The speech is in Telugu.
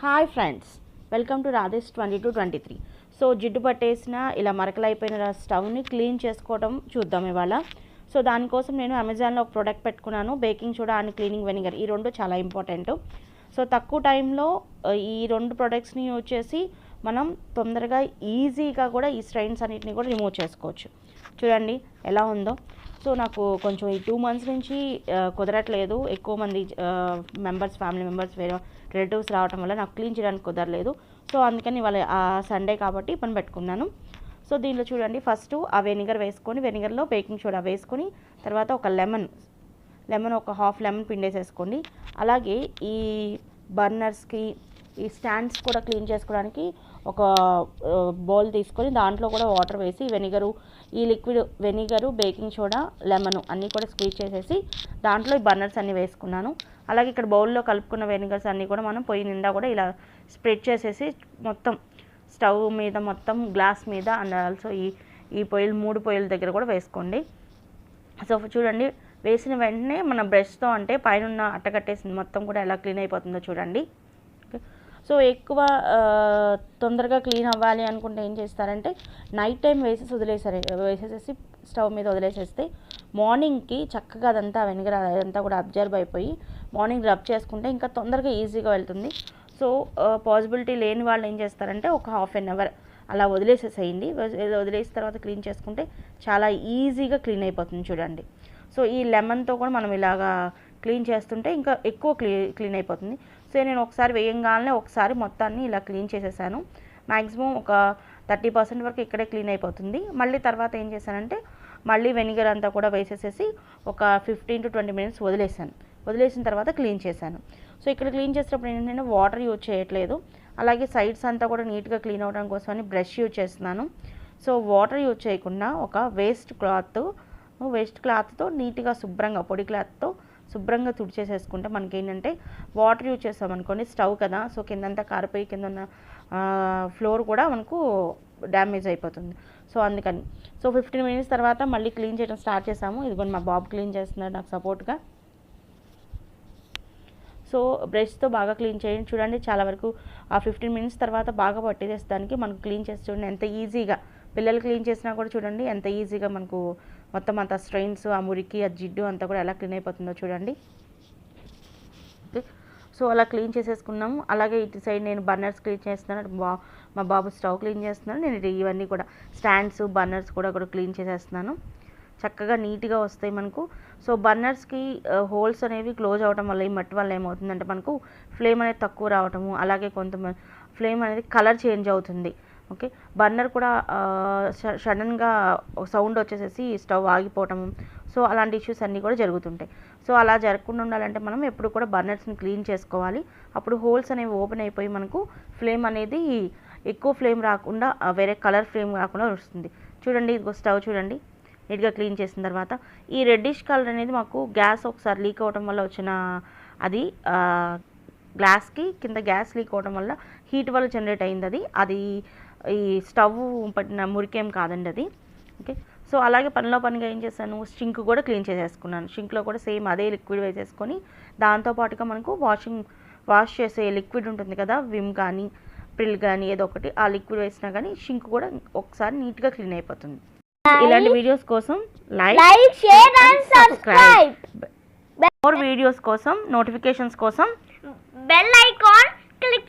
Hi friends welcome to Radhesh twenty two twenty three. So జిడ్డు పట్టేసిన ఇలా మరకలైపోయిన స్టవ్ని క్లీన్ చేసుకోవడం చూద్దాం ఇవాళ. సో దానికోసం నేను అమెజాన్లో ఒక ప్రోడక్ట్ పెట్టుకున్నాను baking soda and cleaning vinegar. ఈ రెండు చాలా ఇంపార్టెంట్. సో తక్కువ టైంలో ఈ రెండు ప్రొడక్ట్స్ని యూజ్ చేసి మనం తొందరగా ఈజీగా కూడా ఈ స్ట్రైన్స్ అన్నిటిని కూడా రిమూవ్ చేసుకోవచ్చు. చూడండి ఎలా ఉందో. సో నాకు కొంచెం ఈ టూ మంత్స్ నుంచి కుదరట్లేదు. ఎక్కువ మంది మెంబర్స్ ఫ్యామిలీ మెంబర్స్ వేరే రిలేటివ్స్ రావటం వల్ల నాకు క్లీన్ చేయడానికి కుదరలేదు. సో అందుకని వాళ్ళ సండే కాబట్టి పని పెట్టుకున్నాను. సో దీంట్లో చూడండి ఫస్ట్ ఆ వెనిగర్ వేసుకొని వెనిగర్లో బేకింగ్ సోడా వేసుకొని తర్వాత ఒక లెమన్ లెమన్ ఒక హాఫ్ లెమన్ పిండేసేసుకోండి. అలాగే ఈ బర్నర్స్కి ఈ స్టాండ్స్ కూడా క్లీన్ చేసుకోవడానికి ఒక బౌల్ తీసుకొని దాంట్లో కూడా వాటర్ వేసి వెనిగరు ఈ liquid vinegar baking soda lemon అన్నీ కూడా స్క్వీజ్ చేసేసి దాంట్లో ఈ బర్నర్స్ అన్నీ వేసుకున్నాను. అలాగే ఇక్కడ బౌల్లో కలుపుకున్న వెనిగర్స్ అన్నీ కూడా మనం పొయ్యి నిండా కూడా ఇలా స్ప్రెడ్ చేసేసి మొత్తం స్టవ్ మీద మొత్తం గ్లాస్ మీద అండ్ ఆల్సో ఈ ఈ పొయ్యిలు మూడు పొయ్యిల దగ్గర కూడా వేసుకోండి. సో చూడండి వేసిన వెంటనే మన బ్రష్తో అంటే పైన ఉన్న అట్టకట్టేసింది మొత్తం కూడా ఎలా క్లీన్ అయిపోతుందో చూడండి. సో ఎక్కువ తొందరగా క్లీన్ అవ్వాలి అనుకుంటే ఏం చేస్తారంటే నైట్ టైం వేసేసి వదిలేసారు వేసేసేసి స్టవ్ మీద వదిలేసేస్తే మార్నింగ్కి చక్కగా అదంతా వెనిగర్ అదంతా కూడా అబ్జర్వ్ అయిపోయి మార్నింగ్ రబ్ చేసుకుంటే ఇంకా తొందరగా ఈజీగా వెళ్తుంది. సో పాసిబిలిటీ లేని వాళ్ళు ఏం చేస్తారంటే ఒక హాఫ్ అన్ అవర్ అలా వదిలేసేసేయండి. వదిలేసిన తర్వాత క్లీన్ చేసుకుంటే చాలా ఈజీగా క్లీన్ అయిపోతుంది చూడండి. సో ఈ లెమన్తో కూడా మనం ఇలాగా క్లీన్ చేస్తుంటే ఇంకా ఎక్కువ క్లీ క్లీన్ అయిపోతుంది. సో నేను ఒకసారి వేయంగానే ఒకసారి మొత్తాన్ని ఇలా క్లీన్ చేసేసాను. మ్యాక్సిమం ఒక థర్టీ పర్సెంట్ వరకు ఇక్కడే క్లీన్ అయిపోతుంది. మళ్ళీ తర్వాత ఏం చేశానంటే మళ్ళీ వెనిగర్ అంతా కూడా వేసేసేసి ఒక ఫిఫ్టీన్ టు ట్వంటీ మినిట్స్ వదిలేసాను. వదిలేసిన తర్వాత క్లీన్ చేశాను. సో ఇక్కడ క్లీన్ చేసేటప్పుడు ఏంటంటే వాటర్ యూజ్ చేయట్లేదు. అలాగే సైడ్స్ అంతా కూడా నీట్గా క్లీన్ అవడం కోసమని బ్రష్ యూజ్ చేస్తున్నాను. సో వాటర్ యూజ్ చేయకుండా ఒక వేస్ట్ క్లాత్ వేస్ట్ క్లాత్తో నీట్గా శుభ్రంగా పొడి క్లాత్తో శుభ్రంగా తుడిచేసేసుకుంటే మనకి ఏంటంటే వాటర్ యూజ్ చేస్తామనుకోండి స్టవ్ కదా సో కిందంతా కారిపోయి కింద ఉన్న ఫ్లోర్ కూడా మనకు డ్యామేజ్ అయిపోతుంది. సో అందుకని. సో ఫిఫ్టీన్ మినిట్స్ తర్వాత మళ్ళీ క్లీన్ చేయడం స్టార్ట్ చేసాము. ఇదిగోండి మా బాబు క్లీన్ చేస్తున్నాడు నాకు సపోర్ట్గా. సో బ్రష్తో బాగా క్లీన్ చేయండి. చూడండి చాలా వరకు ఆ ఫిఫ్టీన్ మినిట్స్ తర్వాత బాగా పట్టేసేదానికి మనకు క్లీన్ చేసి చూడండి ఎంత ఈజీగా. పిల్లలు క్లీన్ చేసినా కూడా చూడండి ఎంత ఈజీగా మనకు మొత్తం అంత స్ట్రెయిన్స్ ఆ మురికి ఆ జిడ్డు అంతా కూడా ఎలా క్లీన్ అయిపోతుందో చూడండి. ఓకే సో అలా క్లీన్ చేసేసుకున్నాము. అలాగే ఇటు సైడ్ నేను బర్నర్స్ క్లీన్ చేస్తున్నాను. బా మా బాబు స్టవ్ క్లీన్ చేస్తున్నాను నేను ఇవన్నీ కూడా స్టాండ్స్ బర్నర్స్ కూడా కూడా క్లీన్ చేసేస్తున్నాను. చక్కగా నీట్గా వస్తాయి మనకు. సో బర్నర్స్కి హోల్స్ అనేవి క్లోజ్ అవడం వల్ల ఈ మట్టి వల్ల ఏమవుతుందంటే మనకు ఫ్లేమ్ అనేది తక్కువ రావటము అలాగే కొంతమంది ఫ్లేమ్ అనేది కలర్ చేంజ్ అవుతుంది. ఓకే? బర్నర్ కూడా సడన్గా సౌండ్ వచ్చేసేసి స్టవ్ ఆగిపోవటం. సో అలాంటి ఇష్యూస్ అన్నీ కూడా జరుగుతుంటాయి. సో అలా జరగకుండా ఉండాలంటే మనం ఎప్పుడు కూడా బర్నర్స్ని క్లీన్ చేసుకోవాలి. అప్పుడు హోల్స్ అనేవి ఓపెన్ అయిపోయి మనకు ఫ్లేమ్ అనేది ఎక్కువ ఫ్లేమ్ రాకుండా వేరే కలర్ ఫ్లేమ్ రాకుండా వస్తుంది. చూడండి ఇదిగో స్టవ్ చూడండి. నీట్గా క్లీన్ చేసిన తర్వాత ఈ రెడ్డిష్ కలర్ అనేది మాకు గ్యాస్ ఒకసారి లీక్ అవడం వల్ల వచ్చిన అది గ్లాస్కి కింద గ్యాస్ లీక్ అవడం వల్ల హీట్ వల్ల జనరేట్ అయింది అది. అది ఈ స్టవ్ పట్టిన మురికేం కాదండి అది. ఓకే. సో అలాగే పనిలో పనిగా ఏం చేశాను? షింక్ కూడా క్లీన్ చేసేసుకున్నాను. షింక్లో కూడా సేమ్ అదే లిక్విడ్ వేసేసుకొని దాంతోపాటుగా మనకు వాషింగ్ వాష్ చేసే లిక్విడ్ ఉంటుంది కదా విమ్ కానీ ప్రిల్ కానీ ఏదో ఒకటి ఆ లిక్విడ్ వేసినా కానీ షింక్ కూడా ఒకసారి నీట్గా క్లీన్ అయిపోతుంది. ఇలాంటి వీడియోస్ కోసం like share and subscribe. More videos కోసం నోటిఫికేషన్స్ కోసం Bell icon click